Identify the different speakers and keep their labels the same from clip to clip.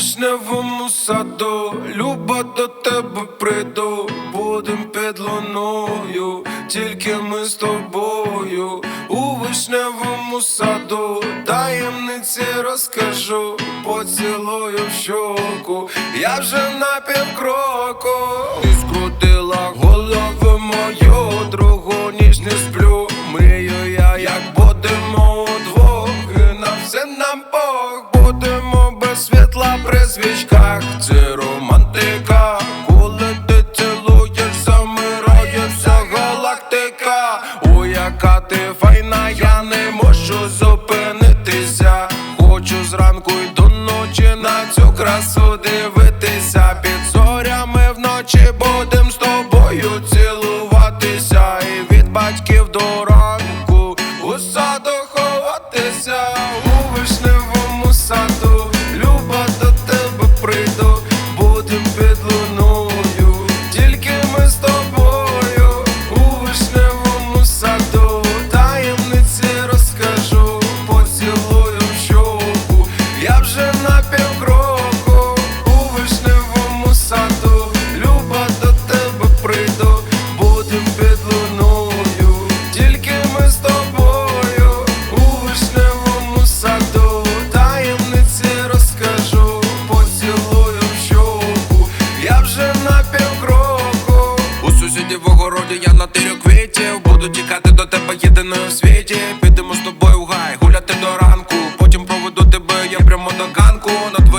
Speaker 1: вишневому саду, люба до тебе прийду, будем під луною, тільки ми з тобою, у вишневому саду, таємниці розкажу, поцілую в щоку, я вже на півкроку, світла при свічках, це романтика, коли ти цілуєш, замирається галактика, у яка ти файна, я не можу зупинитися. Хочу зранку й до ночі на цю красу Тільки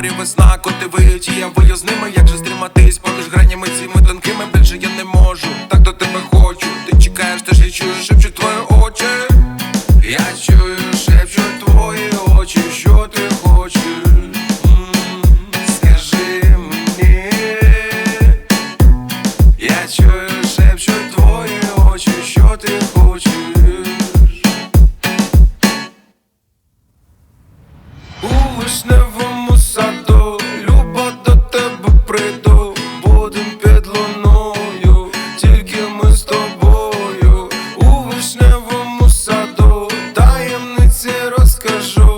Speaker 1: ганку. Весна, коти виють, і я вию. Як же стриматись поміж гранями цими тонкими більше я не можу. Так до тебе хочу. Ти чекаєш, теж я чую, шепчуть твої очі. Я чую, шепчуть твої очі, що ти хочеш. Скажи мені. Твої очі, що ти хочеш. Вишневому скажу.